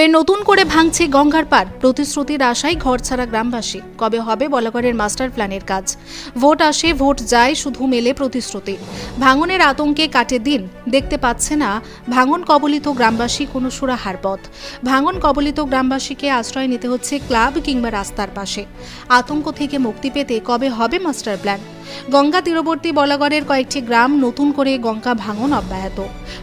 ফের নতুন করে ভাঙছে গঙ্গার পার। প্রতিশ্রুতির আশায় ঘর ছাড়া গ্রামবাসী। কবে হবে বলাগড়ের মাস্টার প্ল্যানের কাজ? ভোট আসে, ভোট যায়, শুধু মেলে প্রতিশ্রুতি। ভাঙনের আতঙ্কে কাটে দিন। দেখতে পাচ্ছে না ভাঙন কবলিত গ্রামবাসী কোনো সুরাহার পথ। ভাঙন কবলিত গ্রামবাসীকে আশ্রয় নিতে হচ্ছে ক্লাব কিংবা রাস্তার পাশে। আতঙ্ক থেকে মুক্তি পেতে কবে হবে মাস্টার প্ল্যান? গঙ্গা তীরবর্তী বলাগড়ের কয়েকটি গ্রাম নতুন করে গঙ্গা ভাঙন অব্যাহত।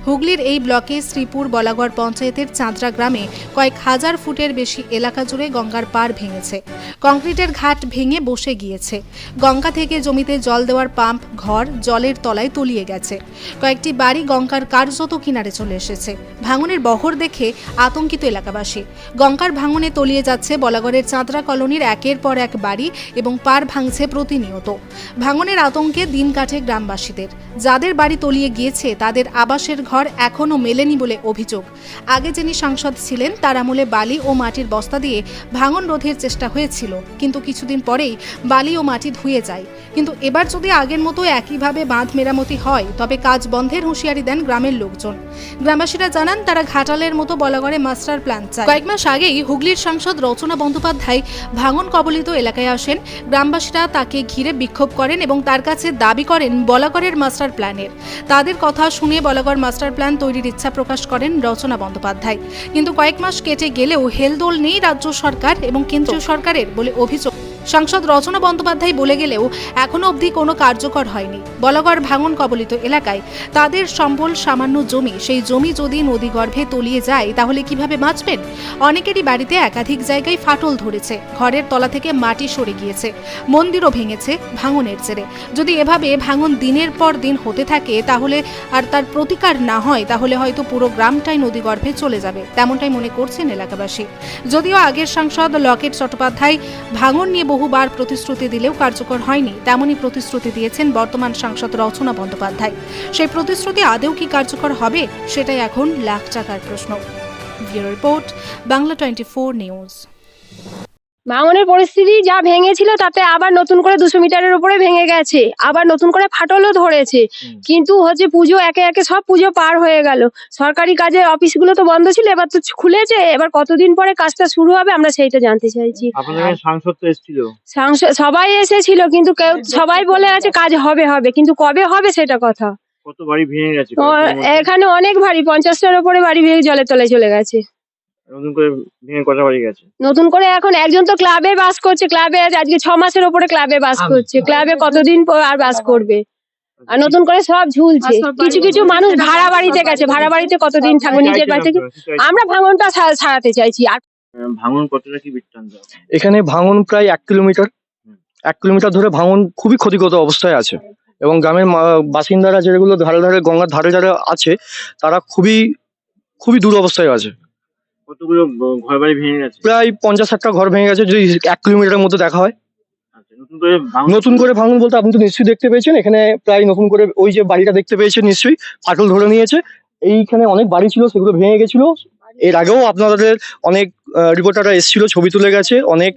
হুগলির এই ব্লকে শ্রীপুর বলাগড় পঞ্চায়েতের চাঁদরা গ্রামে কয়েক হাজার ফুটের বেশি এলাকা জুড়ে গঙ্গার পার ভেঙেছে। কংক্রিটের ঘাট ভেঙে বসে গিয়েছে। গঙ্গা থেকে জমিতে জল দেওয়ার পাম্প, ঘর, জলের তলায় তলিয়ে গেছে। কয়েকটি বাড়ি গঙ্গার কার্যত কিনারে চলে এসেছে। ভাঙনের বহর দেখে আতঙ্কিত এলাকাবাসী। গঙ্গার ভাঙনে তলিয়ে যাচ্ছে বলাগড়ের চাঁদরা কলোনির একের পর এক বাড়ি এবং পার ভাঙছে প্রতিনিয়ত। ভাঙনের আতঙ্কে দিন কাটে গ্রামবাসীদের। যাদের বাড়ি তলিয়ে গিয়েছে, তাদের আবাসের ঘর এখনও মেলেনি বলে অভিযোগ। আগে যিনি সাংসদ ছিলেন, তার আমলে বালি ও মাটির বস্তা দিয়ে ভাঙন রোধের চেষ্টা হয়েছিল। কিন্তু কিছুদিন পরেই বালি ও মাটি ধুয়ে যায়। কিন্তু এবার যদি আগের মতো একইভাবে বাঁধ মেরামতি হয়, তবে কাজ বন্ধের হুঁশিয়ারি দেন গ্রামের লোকজন। গ্রামবাসীরা জানান, তারা ঘাটালের মতো বলাগড়ে মাস্টার প্ল্যান চায়। কয়েক মাস আগেই হুগলির সাংসদ রচনা বন্দ্যোপাধ্যায় ভাঙন কবলিত এলাকায় আসেন। গ্রামবাসীরা তাকে ঘিরে বিক্ষোভ করেন এবং তার কাছে দাবি করেন বলাগড়ের মাস্টার প্ল্যানের। তাদের কথা শুনে বলাগড় মাস্টার প্ল্যান তৈরির ইচ্ছা প্রকাশ করেন রচনা বন্দ্যোপাধ্যায়। কিন্তু কয়েক মাস কেটে গেলেও হেলদোল নেই রাজ্য সরকার এবং কেন্দ্রীয় সরকারের বলে অভিযোগ সাংসদ রচনা বন্দ্যোপাধ্যায় বলে গেলেও এখনও অবধি কোনো কার্যকর হয়নি। বলাগড় ভাঙন কবলিত এলাকায় তাদের সম্বল সামান্য জমি, সেই জমি যদি নদীগর্ভে তলিয়ে যায়, তাহলে কীভাবে বাঁচবেন? অনেকেরই বাড়িতে একাধিক জায়গায় ফাটল ধরেছে। ঘরের তলা থেকে মাটি সরে গিয়েছে। মন্দিরও ভেঙেছে ভাঙনের জেরে। যদি এভাবে ভাঙন দিনের পর দিন হতে থাকে, তাহলে আর তার প্রতিকার না হয়, তাহলে হয়তো পুরো গ্রামটাই নদীগর্ভে চলে যাবে, তেমনটাই মনে করছেন এলাকাবাসী। যদিও আগের সাংসদ লকেট চট্টোপাধ্যায় ভাঙন নিয়ে বহুবার প্রতিশ্রুতি দিলেও কার্যকর হয়নি, তেমনই প্রতিশ্রুতি দিয়েছেন বর্তমান সাংসদ রচনা বন্দ্যোপাধ্যায়। সেই প্রতিশ্রুতি আদেও কি কার্যকর হবে, সেটাই এখন লাখ টাকার প্রশ্ন। Report, Bangla twenty news. ভাঙনের পরিস্থিতি যা ভেঙেছিল তাতে আবার নতুন করে দুশো মিটারের উপরে ভেঙে গেছে। আবার নতুন করে ফাটলও ধরেছে। কিন্তু হচ্ছে পুজো একে একে সব পুজো পার হয়ে গেল। সরকারি কাজের অফিসগুলো তো বন্ধ ছিল এবার তো খুলেছে। এবার কতদিন পরে কাজটা শুরু হবে আমরা সেইটা জানতে চাইছি। সাংসদ সবাই এসেছিল কিন্তু কেউ সবাই বলে আছে কাজ হবে হবে। কিন্তু কবে হবে সেটা কথা। কত বাড়ি ভেঙে গেছে? এখানে অনেক ভারী পঞ্চাশটার উপরে বাড়ি ভেঙে জলের তলায় চলে গেছে। নতুন করে ভেঙে কটা বাড়ি গেছে। নতুন করে এখন একজন তো ক্লাবে বাস করছে ক্লাবে আজকে ছ মাসের ওপরে ক্লাবে বাস করছে। ক্লাবে কতদিন পর আর বাস করবে? আর নতুন করে সব ঝুলছে। কিছু কিছু মানুষ ভাড়া বাড়িতে গেছে। ভাড়া বাড়িতে কতদিন থাকবে? নিজের বাড়ি থেকে আমরা ভাঙনটা সারাতে চাইছি। আর ভাঙন কতটা কি বৃত্তান্ত? এখানে ভাঙন প্রায় এক কিলোমিটার। এক কিলোমিটার ধরে ভাঙন খুবই ক্ষতিগত অবস্থায় আছে। এবং গ্রামের বাসিন্দারা যেগুলো ধারে ধারে গঙ্গার ধারে ধারে আছে তারা খুবই খুবই দূর অবস্থায় আছে। কতগুলো ঘর বাড়ি ভেঙে গেছে? প্রায় পঞ্চাশ ষাটটা ঘর ভেঙে গেছে যদি এক কিলোমিটারের মধ্যে দেখা হয়। আচ্ছা, নতুন করে ভাঙন? নতুন করে ভাঙন বলতে আপনি তো নিশ্চয়ই দেখতে পেয়েছেন এখানে প্রায় নতুন করে ওই যে বাড়িটা দেখতে পেয়েছেন নিশ্চয়ই ফাটল ধরে নিয়েছে। এইখানে অনেক বাড়ি ছিল সেগুলো ভেঙে গেছিল। এর আগেও আপনাদের অনেক রিপোর্টাররা এসেছিল ছবি তুলে গেছে। অনেক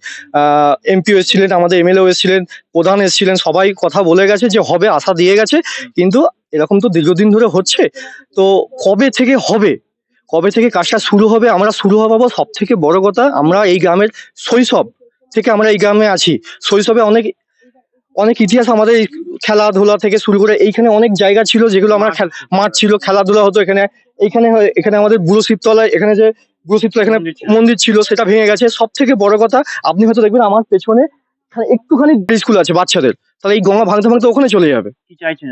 এমপিও এসেছিলেন আমাদের এমএলএও এসেছিলেন প্রধান এসেছিলেন সবাই কথা বলে গেছে যে হবে আশা দিয়ে গেছে। কিন্তু এরকম তো দীর্ঘদিন ধরে হচ্ছে। তো কবে থেকে হবে? কবে থেকে কাজটা শুরু হবে আমরা শুরু হব সব থেকে বড় কথা আমরা এই গ্রামের শৈশব থেকে আমরা এই গ্রামে আছি। শৈশবে অনেক অনেক ইতিহাস আমাদের এই খেলাধুলা থেকে শুরু করে এইখানে অনেক জায়গা ছিল যেগুলো আমরা মাঠ ছিল খেলাধুলা হতো এখানে। এইখানে হয়- এখানে আমাদের বুড়ো শিবতলায় এখানে যে বুড়ো শিবতলা এখানে মন্দির ছিল। সেটা ভেঙে গেছে। সব থেকে বড় কথা আপনি হয়তো দেখবেন আমার পেছনে একটুখানি স্কুল আছে বাচ্চাদের। তাহলে এই গঙ্গা ভাঙতে ভাঙতে ওখানে চলে যাবে।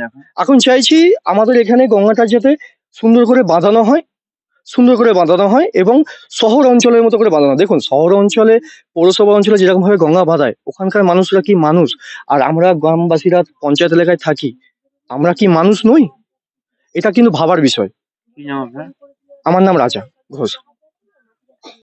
এখন? এখন চাইছি আমাদের এখানে গঙ্গাটা যাতে সুন্দর করে বাঁধানো হয় সুন্দর করে বাঁধানো হয় এবং শহর অঞ্চলের মতো করে বাঁধানো। দেখুন শহর অঞ্চলে পৌরসভা অঞ্চলে যেরকম ভাবে গঙ্গা বাঁধায় ওখানকার মানুষরা কি মানুষ? আর আমরা গ্রামবাসীরা পঞ্চায়েত এলাকায় থাকি আমরা কি মানুষ নই? এটা কিন্তু ভাবার বিষয়। আমার নাম রাজা ঘোষ।